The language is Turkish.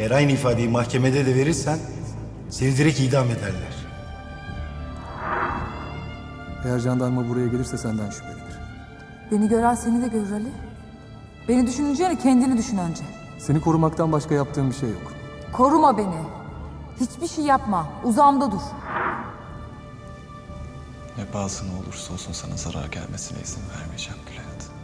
Eğer aynı ifadeyi mahkemede de verirsen seni direkt idam ederler. Eğer jandarma buraya gelirse senden şüphelenir. Beni gören seni de görür Ali. Beni düşüneceğine kendini düşün önce. Seni korumaktan başka yaptığım bir şey yok. Koruma beni. Hiçbir şey yapma. Uzağımda dur. Ne pahasına olursa olsun sana zarar gelmesine izin vermeyeceğim Bülent.